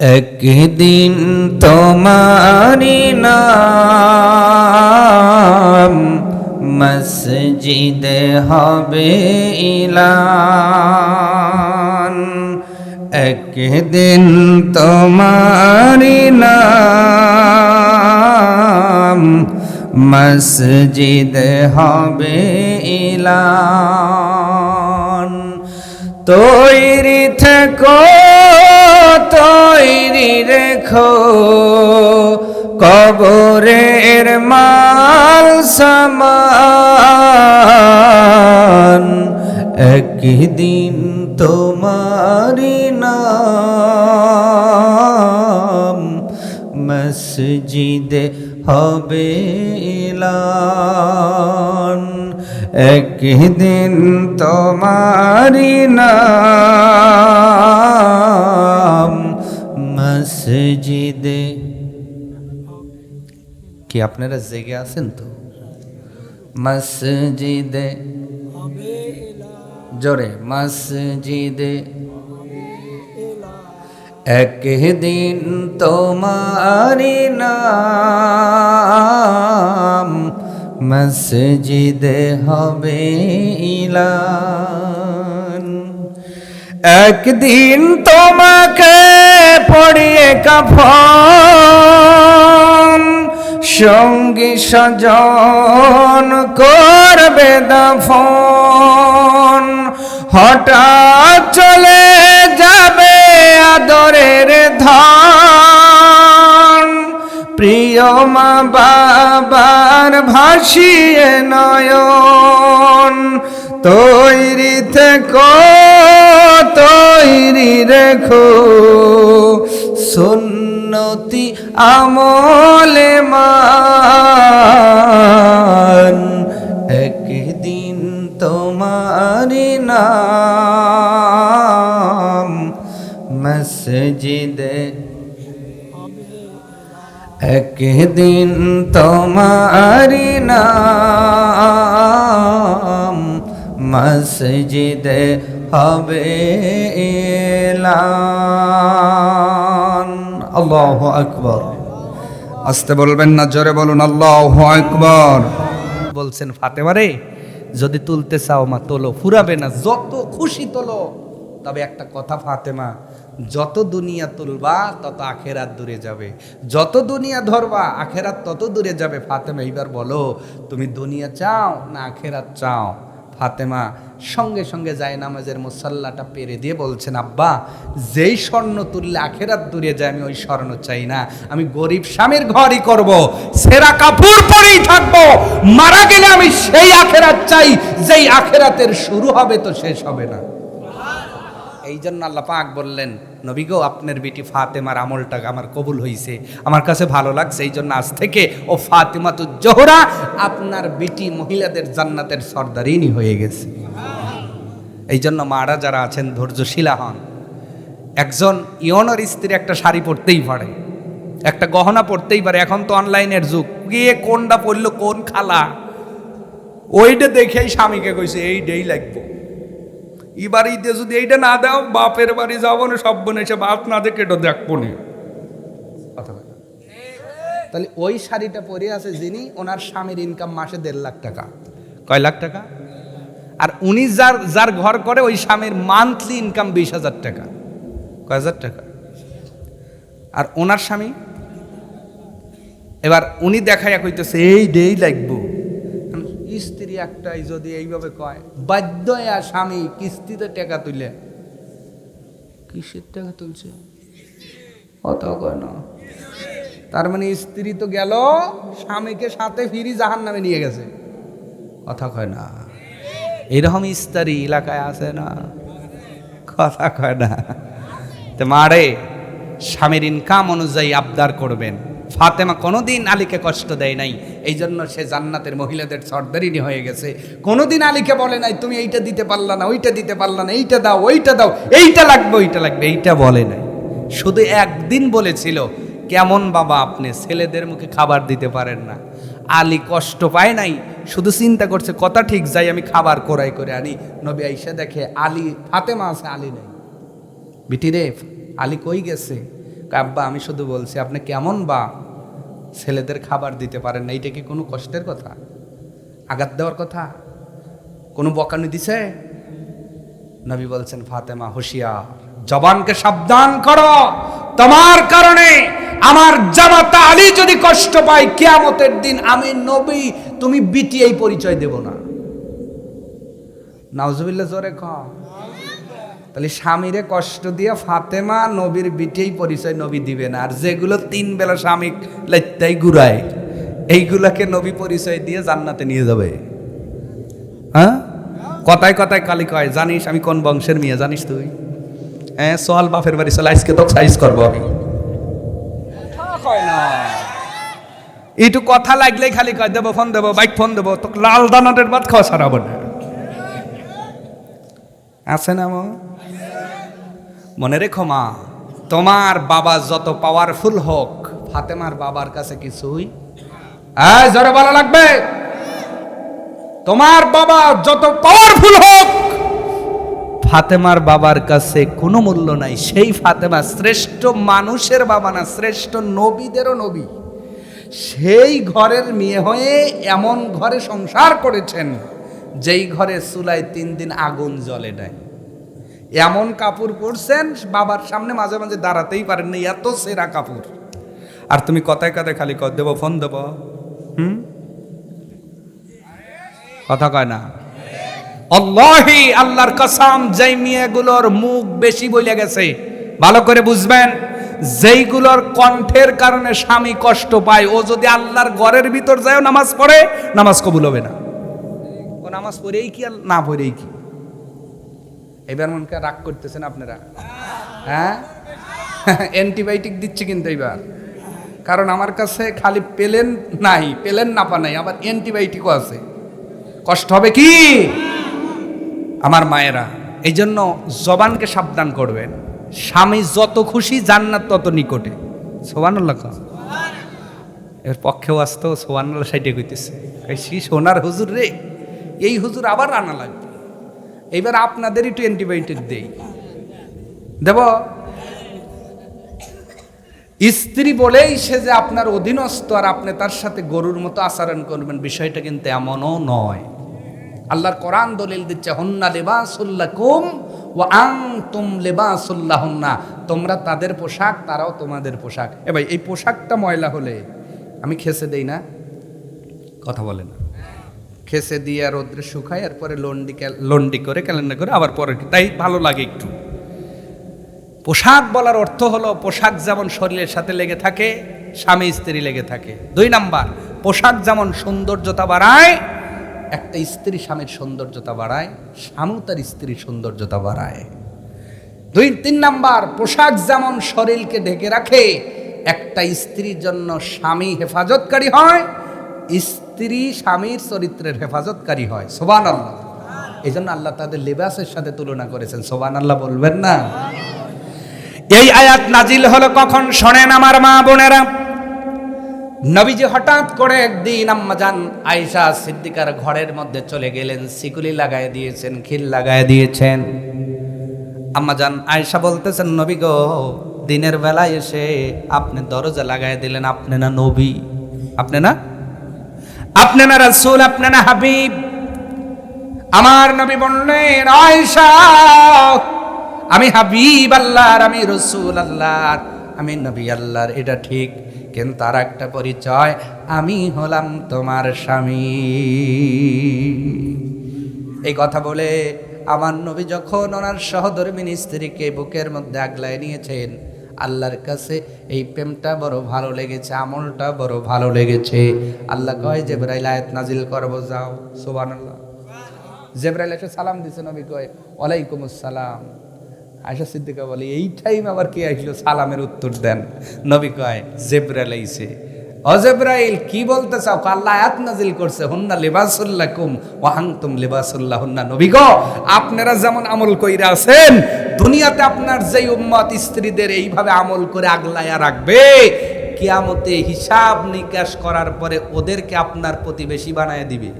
একদিন তোমারি নাম মসজিদে হবে ইলান। একদিন তোমারি নাম মসজিদে হবে ইলান। তৈরি থেকো রেখো। কবরের মাল সামান একদিন তোমারি নাম মসজিদে হবে এলান। একদিন তোমারি নাম মসজিদে। কি আপনারা জেগে আছেন তো? মসজিদে। জোরে, মসজিদে। একদিন তোমারি নাম মসজিদে হবে ইলান একদিন তোমাকে পড়িয়ে কাফন, সঙ্গী সজন করবে দাফন। হঠাৎ চলে যাবে আদরের ধন। প্রিয় মা বাবার ভাসিয়ে নয়ন তৈরি থেকো তৈরি রেখো। সুন্নতি আমলে মান একদিন তোমারি নাম। মসজিদে একদিন তোমারি নাম। মসজিদে হবে আল্লাহ আকবর। আসতে বলবেন না, জোরে বলুন, আল্লাহ আকবর। বলছেন ফাতেমারে যদি তুলতে চাও মা, তোলো, ফুরাবে না, যত খুশি তোলো। তবে একটা কথা, ফাতেমা, যত দুনিয়া তুলবা, তত আখেরাত দূরে যাবে। যত দুনিয়া ধরবা, আখেরাত তত দূরে যাবে। ফাতেমা, এইবার বলো, তুমি দুনিয়া চাও না আখেরাত চাও? ফাতেমা সঙ্গে সঙ্গে যায় নামাজের মুসাল্লাটা পেরে দিয়ে বলছেন আব্বা যেই স্বর্ণ তুললে আখেরাত দূরে যায় আমি ওই স্বর্ণ চাই না। আমি গরিব স্বামীর ঘরই করব সেরা কাপড় পরেই থাকব। মারা গেলে আমি সেই আখেরাত চাই যেই আখেরাতের শুরু হবে তো শেষ হবে না। এই জন্য আল্লাহ পাক বললেন নবী গো আপনার বিটি ফাতেমার আমলটা আমার কবুল হয়েছে আমার কাছে ভালো লাগছে, এই জন্য আজ থেকে, ও ফাতেমা তো জোহরা আপনার বিটি মহিলাদের জান্নাতের সর্দারিনী হয়ে গেছে। এই জন্য মারা যারা আছেন, ধৈর্যশীলা হন। একজন ইয়নের স্ত্রী একটা শাড়ি পরতেই পারে। একটা গহনা পরতেই পারে। এখন তো অনলাইনের যুগ। গিয়ে কোনটা পরলো, কোন খালা? ওইটা দেখেই স্বামীকে কইছে এইটাই লাগবো। ই বাড়িতে যদি এইটা না দাও বাপের বাড়ি যাব না সব বোন এসে বাপ না দেখে এটা দেখব না। তাহলে ওই শাড়িটা পরে আছে যিনি ওনার স্বামীর ইনকাম মাসে দেড় লাখ টাকা। কয় লাখ টাকা? আর উনি যার যার ঘর করে ওই স্বামীর মান্থলি ইনকাম বিশ হাজার টাকা। কয় হাজার টাকা? আর ওনার স্বামী? এবার উনি দেখাইয়া কইতেছে এই ডেই লাগবো। একটাই যদি এইভাবে কয় বাধ্য স্বামী কিস্তিতে টাকা তুলে। কিসের টাকা তুলছে? অত কয় না। তার মানে স্ত্রী তো গেল স্বামীকে সাথে ফিরি জাহান নামে নিয়ে গেছে। কথা কয় না। এরকম স্ত্রী এলাকায় আছে না? কথা কয় না। তো মারে স্বামীর ইনকাম অনুযায়ী আবদার করবেন। ফাতেমা কোনোদিন আলীকে কষ্ট দেয় নাই। এই জন্য সে জান্নাতের মহিলাদের সর্দারিনী হয়ে গেছে। কোনোদিন আলীকে বলে নাই, তুমি এইটা দিতে পারলা না, ওইটা দিতে পারলা না, এইটা দাও, ওইটা দাও, এইটা লাগবে, ওইটা লাগবে। এইটা বলে নাই। শুধু একদিন বলেছিল, কেমন বাবা আপনি, ছেলেদের মুখে খাবার দিতে পারেন না। আলী কষ্ট পায় নাই, শুধু চিন্তা করছে, কথা ঠিক, যাই আমি খাবার করাই করে আনি। নবী আইসা দেখে, আলী, ফাতেমা আছে, আলী নেই। বিটি রে, আলী কই গেছে? আব্বা, আমি শুধু বলছি, আপনি কেমন বা ছেলেদের খাবার দিতে পারেন না? এইটা কি কোনো কষ্টের কথা? আঘাত দেওয়ার কথা? কোনো বকানি দিছে? নবী বলছেন, ফাতেমা হুঁশিয়ার, জবানকে সাবধান করো। তোমার কারণে আমার জামাতা আলী যদি কষ্ট পায়, কেয়ামতের দিন আমি নবী, তুমি বিটি এই পরিচয় দেব না। নাউজুবিল্লাহ, জোরে ক তাহলে স্বামীরে কষ্ট দিয়ে ফাতেমা নবীর বিটেই পরিচয় নবী দিবে না আর যেগুলো তিন বেলা স্বামী লেত্তাই ঘুরায়, এইগুলাকে নবী পরিচয় দিয়ে জান্নাতে নিয়ে যাবে। হ্যাঁ? কথায় কথায় কালি কয়, জানিস আমি কোন বংশের মেয়ে, জানিস তুই? হ্যাঁ সোয়াল বাপের বাড়ি, চলে, আজকে তো সাইজ করব আমি। একটু কথা লাগলেই খালি কয়, দেবো, ফোন দেবো, বাইক ফোন দেবো তো লাল দানাটের বাদ খাওয়া সারাবো না। আছে না মো? মনে রেখো মা, তোমার বাবা যত পাওয়ারফুল হোক, ফাতেমার বাবার কাছে কিছুই জোরে বলা লাগবে? তোমার বাবা যত পাওয়ারফুল হোক, ফাতেমার বাবার কাছে কোনো মূল্য নাই। সেই ফাতেমা শ্রেষ্ঠ মানুষের বাবা না, শ্রেষ্ঠ নবীদেরও নবী। সেই ঘরের মেয়ে হয়ে এমন ঘরে সংসার করেছেন। যেই ঘরে চুলায় তিন দিন আগুন জ্বলে নাই। এমন কাপড় পরছেন, বাবার সামনে মাঝে মাঝে দাঁড়াতেই পারেন না এত সেরা কাপড়। আর তুমি কথায় কথায় খালি কর, দেবো, ফোন দেবো। হুম? কথা কয় না? অল্লাহি আল্লাহর কসম, যেই মেয়েগুলোর মুখ বেশি বলে গেছে, ভালো করে বুঝবেন, যেইগুলোর কণ্ঠের কারণে স্বামী কষ্ট পায়, ও যদি আল্লাহর ঘরের ভিতর যায় নামাজ পড়ে, নামাজ কবুল হবে না। নামাজ পড়েই কি আর না পড়েই কি? এবার মনকে রাগ করতেছেন আপনারা। হ্যাঁ? অ্যান্টিবায়োটিক দিচ্ছে কিন্তু এবার। কারণ আমার কাছে খালি পেলেন নাই, পেলেন নাপা নাই, আবার অ্যান্টিবায়োটিকও আছে। কষ্ট হবে কি? আমার মায়েরা এই জন্য জবানকে সাবধান করবেন। স্বামী যত খুশি জান্নাত তত নিকটে। সোবানুল্লাহ। এর পক্ষেও আসতো সোবানুল্লাহ সাইডে কইতেছে। সোনার হুজুর রে। এই হুজুর আবার আনা লাগবে। এইবার আপনাদেরই একটু অ্যান্টিবায়োটিক দেই। দেব? স্ত্রী বলেই সে যে আপনার অধীনস্থ আর আপনি তার সাথে গরুর মতো আচরণ করবেন, বিষয়টা কিন্তু এমনও নয়। আল্লাহর কোরআন দলিল দিচ্ছে, হন্না লেবাসুল্লাহ কুম ও আং তুম লেবাসুল্লাহ হন্না তোমরা তাদের পোশাক, তারাও তোমাদের পোশাক। এ ভাই, এই পোশাকটা ময়লা হলে আমি খেসে দেই না, কথা বলে না। খেসে দিয়ে আর রোদ্রে শুকাই আর পরে লন্ডি লন্ডি করে, ক্যালেন্ডার করে, আবার পরে তাই ভালো লাগে একটু। পোশাক বলার অর্থ হলো, পোশাক যেমন শরীরের সাথে লেগে থাকে, স্বামী স্ত্রী লেগে থাকে। দুই নাম্বার, পোশাক যেমন সৌন্দর্যতা বাড়ায়, একটা স্ত্রী স্বামীর সৌন্দর্যতা বাড়ায়, স্বামী তার স্ত্রীর সৌন্দর্যতা বাড়ায়। দুই, তিন নাম্বার, পোশাক যেমন শরীরকে ঢেকে রাখে, একটা স্ত্রীর জন্য স্বামী হেফাজতকারী হয় স্ত্রী স্বামীর চরিত্রের হেফাজতকারী হয়। সোবান আল্লাহ এই জন্য আল্লাহ তাদের লেবাসের সাথে তুলনা করেছেন। সোবান আল্লাহ বলবেন না? এই আয়াত নাজিল হলো কখন? শোনেন আমার মা বোনেরা। নবীজি হঠাৎ করে একদিন আম্মাজান আয়েশা সিদ্দিকার ঘরের মধ্যে চলে গেলেন। সিকুলি লাগায় দিয়েছেন, খিল লাগায় দিয়েছেন। আম্মাজান আয়েশা বলতেছেন, নবী গো, দিনের বেলায় এসে আপনি দরজা লাগায় দিলেন, আপনি না নবী? আপনি না আপনি না রাসূল, আপনি না হাবিব। আমার নবী বললেন, আয়েশা, আমি হাবিব আল্লাহর, আমি রসুল আল্লাহর, আমি নবী আল্লাহর, এটা ঠিক। কিন্তু তার একটা পরিচয়, আমি হলাম তোমার স্বামী। এই কথা বলে আমার নবী যখন ওনার সহধর্মিনী স্ত্রীকে বুকের মধ্যে আগলায় নিয়েছেন আল্লাহর কাছে এই প্রেমটা বড় ভালো লেগেছে, আমলটা বড় ভালো লেগেছে। আল্লাহ কয় যে বেড়াইল আয়াত নাজিল করব, যাও। সোবান আল্লাহ জেব্রাইল এসে সালাম দিছে নবী কয় ওয়ালাইকুম আসসালাম আয়সা সিদ্দিকা বলে, এই টাইম আবার কে আসলো সালামের উত্তর দেন? নবী কয়, জেব্রাইল আইছে। অজেব্রাইল কি বলতে চাও? আল্লাহ আয়াত নাজিল করছে, হুন্না লিবাসুল্লাহ কুম ওয়াহাংতুম লিবাসুল্লাহ হুন্না নবী গো আপনারা যেমন আমল কইরা আছেন দুনিয়াতে আপনার যেই উম্মত স্ত্রীদের এইভাবে আমল করে আগলায়া রাখবে কিয়ামতে হিসাব নিকাশ করার পরে ওদেরকে আপনার প্রতিবেশী বানায় দিবে।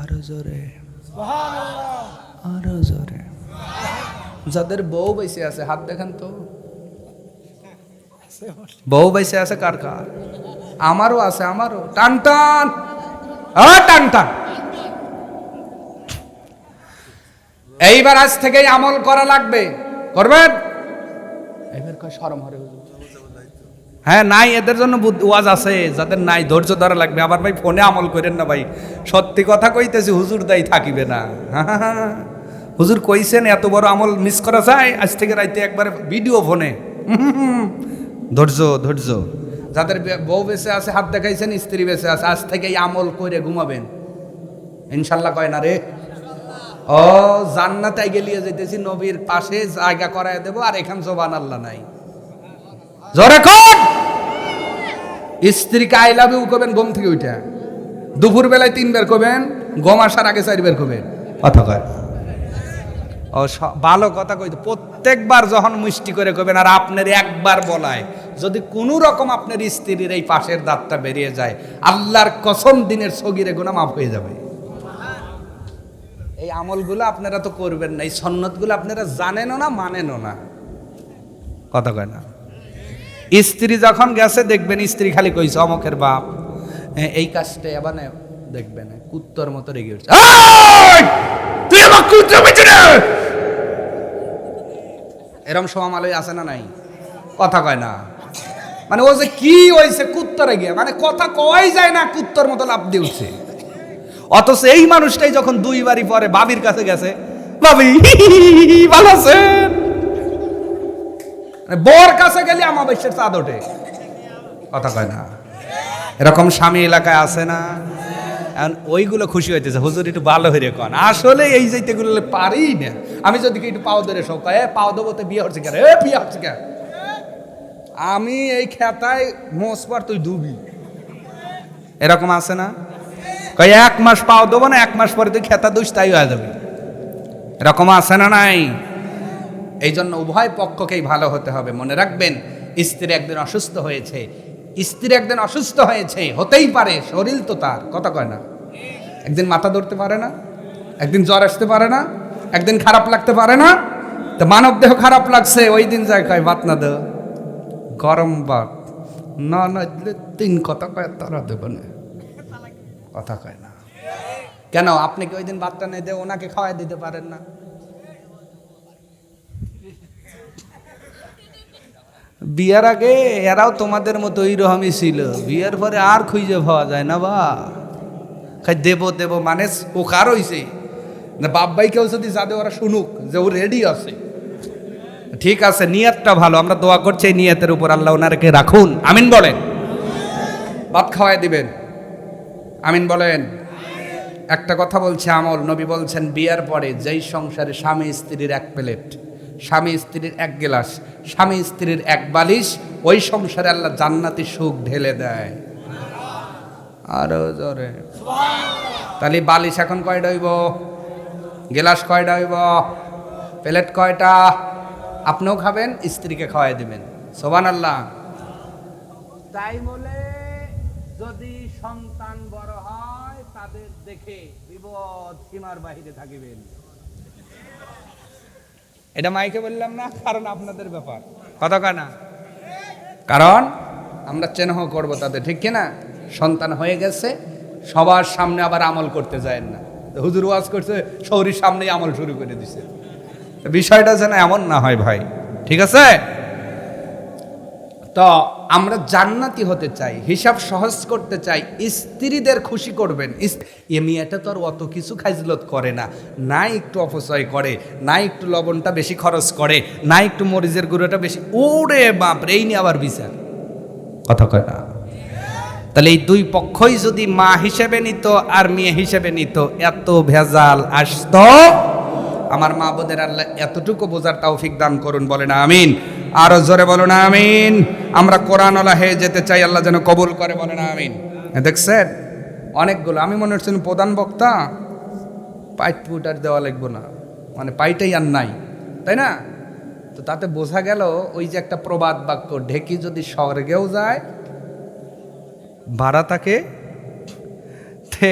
আরও জোরে। আরও জোরে। যাদের বউ বেঁচে আছে হাত দেখান তো। বউ বাইসে আছে কার কার? আমারও আছে আমারও। টান টান। টান টান। এইবার আজ থেকেই আমল করা লাগবে। করবেন? কয় হরে হ্যাঁ নাই এদের জন্য ওয়াজ আছে যাদের নাই ধৈর্য ধরা লাগবে। আবার ভাই ফোনে আমল করেন না ভাই। সত্যি কথা কইতেছি হুজুর দায়ী থাকিবে না। হুজুর কইছেন এত বড় আমল মিস করা যায়? আজ থেকে রাইতে একবার ভিডিও ফোনে। ধৈর্য ধৈর্য। যাদের বউ বেঁচে আছে হাত দেখাইছেন স্ত্রী বেঁচে আছে আজ থেকে আমল করে ঘুমাবেন। ইনশাল্লাহ কয় না রে? ও, জান্নাতে গেলিয়ে যেতেছি নবীর পাশে জায়গা করায় দেবো, আর এখান জবান আল্লাহ নাই। জোরে কোন! স্ত্রীকে আই লাভ ইউ করবেন ঘুম থেকে উঠে। দুপুর বেলায় তিন বের করবেন গম আসার আগে চার বের করবেন কথা কয়। ও ভালো কথা কইতে, প্রত্যেকবার যখন মিষ্টি করে কবেন, আর আপনার একবার বলায়, যদি কোনো রকম আপনার স্ত্রীর এই পাশের দাঁতটা বেরিয়ে যায়, আল্লাহর কসম দিনের সগিরে গুণা মাফ হয়ে যাবে। এই আমলগুলো আপনারা তো করবেন না এই সন্ন্যতগুলো আপনারা জানেনও না মানেনও না। কথা কয় না? স্ত্রী যখন গেছে দেখবেন স্ত্রী খালি কইছে অমকের বাপ। হ্যাঁ, এই কাজটা এবার না দেখবেন কুত্তর মতো রেগে উঠছে। "এই! তুই আমার কুত্তর পেছনে এরম সমালয় আছে না নাই? কথা কয় না? মানে ও যে কি হয়েছে কুত্তরে গিয়ে মানে কথা কয় যায় না কুত্তর মতো লাভ দিয়ে উঠছে। অথচ এই মানুষটাই যখন দুই বাড়ি পরে বাবির কাছে গেছে বাবি ভালো আছেন? মানে বর কাছে গেলে আমাবেশের চাঁদ ওঠে। কথা কয় না। এরকম স্বামী এলাকায় আছে না? এখন ওইগুলো খুশি হইতেছে হুজুর একটু ভালো হয়ে কন। আসলে এই যেতেগুলো পারি না। আমি যদি একটু পাও ধরে সব "এ, পাও দেবো তো বিয়ে হচ্ছে কেন? এ বিয়ে হচ্ছে কেন? আমি এই খেতায় মোস পর তুই ডুবি এরকম আছে না? কয়, এক মাস পাও দেবো না, এক মাস পরে তুই খেতা দুস তাই হয়ে যাবে। এরকম আছে না নাই? এই জন্য উভয় পক্ষকেই ভালো হতে হবে। মনে রাখবেন, স্ত্রী একদিন অসুস্থ হয়েছে, স্ত্রী একদিন অসুস্থ হয়েছে, হতেই পারে, শরীর তো তার, কথা কয় না। একদিন মাথা ধরতে পারে না, একদিন জ্বর আসতে পারে না, একদিন খারাপ লাগতে পারে না, তো মানব দেহ খারাপ লাগছে, ওই দিন যায় কয় ভাত না দেও গরম ভাত না না তিন কথা কয়, তারা দেবে না। কথা কয় না। কেন? আপনি কি ওই দিন ভাতটা নেই দিয়ে ওনাকে খাওয়াই দিতে পারেন না? বিয়ার আগে এরাও তোমাদের মতো ওই রকমই ছিল। বিয়ের পরে আর খুঁজে পাওয়া যায় না বা। খাই দেব দেব মানে ও কার হইছে। না বাপ কেউ যদি যাদের ওরা শুনুক যে ও রেডি আছে। ঠিক আছে, নিয়তটা ভালো। আমরা দোয়া করছি নিয়তের উপর। আল্লাহ ওনারকে রাখুন। আমিন বলেন। ভাত খাওয়াই দিবেন। আমিন বলেন। একটা কথা বলছে আমল। নবী বলছেন, বিয়ার পরে যেই সংসারে স্বামী স্ত্রীর এক প্লেট, স্বামী স্ত্রীর এক গ্লাস, স্বামী স্ত্রীর এক বালিশ, ওই সংসারে আল্লাহ জান্নাতি সুখ ঢেলে দেয়। আরও জোরে। তাহলে বালিশ এখন কয়টা হইব? গেলাস কয়টা হইব? প্লেট কয়টা? আপনিও খাবেন, স্ত্রীকে খাওয়াই দিবেন। সোবান আল্লাহ তাই বলে যদি সন্তান বড় হয় তাদের দেখে বিপদ সীমার বাহিরে থাকিবেন। এটা মাইকে বললাম না, কারণ আপনাদের ব্যাপার। কথা কয় না? কারণ আমরা চেনহ করব তাদের ঠিক কিনা সন্তান হয়ে গেছে, সবার সামনে আবার আমল করতে যায় না। হুজুর ওয়াজ করছে শৌরির সামনেই আমল শুরু করে দিছে। বিষয়টা যেন এমন না হয় ভাই, ঠিক আছে? তো আমরা জান্নাতি হতে চাই, হিসাব সহজ করতে চাই, স্ত্রীদের খুশি করবেন। এ তো আর অত কিছু খাইজলত করে না। না একটু অপচয় করে, না একটু লবণটা বেশি খরচ করে, না একটু মরিচের গুঁড়োটা বেশি। ওরে বাপ এই নিয়ে আবার বিচার। কথা কয় না। তাহলে এই দুই পক্ষই যদি মা হিসেবে নিত আর মেয়ে হিসেবে নিত, এত ভেজাল আসতো। আমার মা বোনের আল্লাহ এতটুকু বোঝার তৌফিক দান করুন বলে না আমিন। আরও জোরে বলো না আমিন। আমরা কোরআনওয়ালা হয়ে যেতে চাই, আল্লাহ যেন কবুল করে বলে না আমিন। দেখছেন? অনেকগুলো, আমি মনে হচ্ছেন প্রধান বক্তা, পাইট পুট আর দেওয়া লাগবো না। মানে পাইটাই আর নাই, তাই না? তো তাতে বোঝা গেল, ওই যে একটা প্রবাদ বাক্য, ঢেকি যদি স্বর্গেও যায়, ভাড়া থাকে তে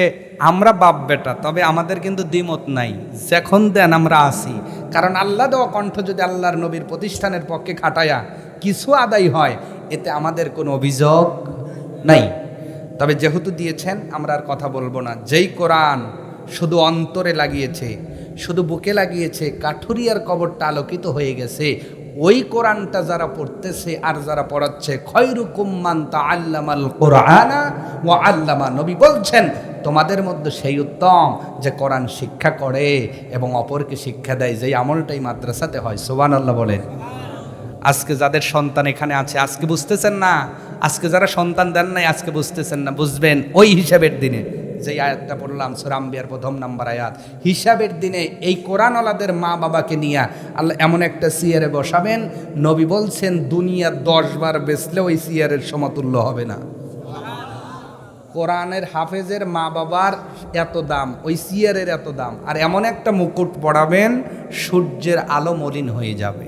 আমরা বাপ বেটা, তবে আমাদের কিন্তু দ্বিমত নাই। যখন দেন আমরা আসি। কারণ আল্লাহ দেওয়া কণ্ঠ যদি আল্লাহর নবীর প্রতিষ্ঠানের পক্ষে খাটায়া কিছু আদায় হয়, এতে আমাদের কোনো অভিযোগ নাই। তবে যেহেতু দিয়েছেন, আমরা আর কথা বলব না। যেই কোরআন শুধু অন্তরে লাগিয়েছে, শুধু বুকে লাগিয়েছে, কাঠুরিয়ার কবরটা আলোকিত হয়ে গেছে। ওই কোরআনটা যারা পড়তেছে আর যারা পড়াচ্ছে খয়রুকুম্মান আল্লামাল কোরআনা ও আল্লামা নবী বলছেন, তোমাদের মধ্যে সেই উত্তম যে কোরআন শিক্ষা করে এবং অপরকে শিক্ষা দেয়, যেই আমলটাই মাদ্রাসাতে হয় সোবান আল্লাহ বলেন। আজকে যাদের সন্তান এখানে আছে, আজকে বুঝতেছেন না? আজকে যারা সন্তান দেন নাই, আজকে বুঝতেছেন না, বুঝবেন ওই হিসাবের দিনে। যেই আয়াতটা পড়লাম সুরাম্বিয়ার প্রথম নাম্বার আয়াত, হিসাবের দিনে এই কোরআনওয়ালাদের মা বাবাকে নিয়ে আল্লাহ এমন একটা সিয়ারে বসাবেন, নবী বলছেন, দুনিয়া দশ বার বেচলে ওই সিয়ারের সমতুল্য হবে না। কোরআনের হাফেজের মা বাবার এত দাম, ওই সিয়ারের এত দাম, আর এমন একটা মুকুট পড়াবেন, সূর্যের আলো মলিন হয়ে যাবে।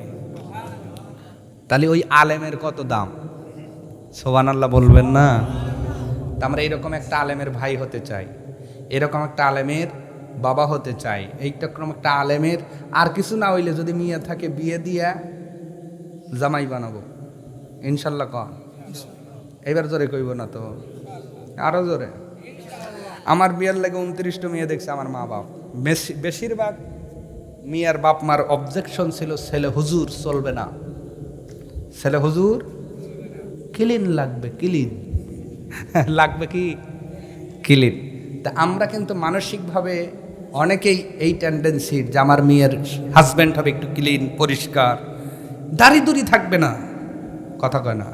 তাহলে ওই আলেমের কত দাম? সোবান আল্লাহ বলবেন না? তা আমরা এরকম একটা আলেমের ভাই হতে চাই, এরকম একটা আলেমের বাবা হতে চাই, এইরকম একটা আলেমের আর কিছু না হইলে যদি মিয়া থাকে বিয়ে দিয়া জামাই বানাবো। ইনশাল্লাহ কন। এবার জোরে কইব না তো। আরও জোরে। আমার বিয়ের লাগে উনত্রিশটা মেয়ে দেখছে আমার মা বাপ। বেশি- বেশিরভাগ মিয়ার বাপ মার অবজেকশন ছিল, ছেলে হুজুর চলবে না। ছেলে হুজুর ক্লিন লাগবে ক্লিন লাগবে কি? ক্লিন তা আমরা কিন্তু মানসিকভাবে অনেকেই এই টেন্ডেন্সির যে আমার মেয়ের হাজব্যান্ড হবে একটু ক্লিন পরিষ্কার দাড়ি দূরি থাকবে না। কথা কয় না।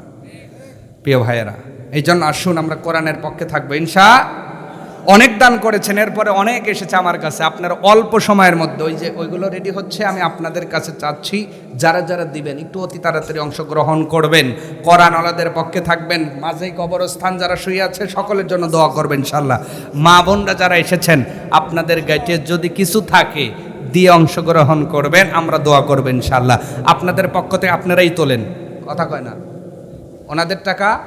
প্রিয় ভাইয়েরা এই জন্য আসুন আমরা কোরআনের পক্ষে থাকব। ইনশা অনেক দান করেছেন, এরপরে অনেক এসেছে আমার কাছে। আপনার অল্প সময়ের মধ্যে ওই যে ওইগুলো রেডি হচ্ছে, আমি আপনাদের কাছে চাচ্ছি, যারা যারা দিবেন, একটু অতি তাড়াতাড়ি অংশগ্রহণ করবেন। কোরআন আলাদের পক্ষে থাকবেন মাঝেই কবরস্থান যারা শুয়ে আছে, সকলের জন্য দোয়া করবেন ইনশাল্লাহ মা বোনরা যারা এসেছেন, আপনাদের গাইটে যদি কিছু থাকে, দিয়ে অংশগ্রহণ করবেন, আমরা দোয়া করবেন ইনশাল্লাহ আপনাদের পক্ষ থেকে আপনারাই তোলেন। কথা কয় না। ওনাদের টাকা,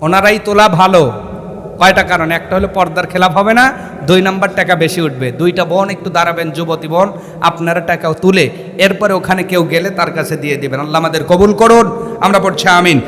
ওনারাই তোলা ভালো। কয়টা কারণ? একটা হলো পর্দার খেলাফ হবে না, দুই নাম্বার টাকা বেশি উঠবে। দুইটা বোন একটু দাঁড়াবেন, যুবতী বোন, আপনারা টাকাও তুলে, এরপরে ওখানে কেউ গেলে তার কাছে দিয়ে দেবেন। আল্লাহ আমাদের কবুল করুন, আমরা পড়ছি আমিন।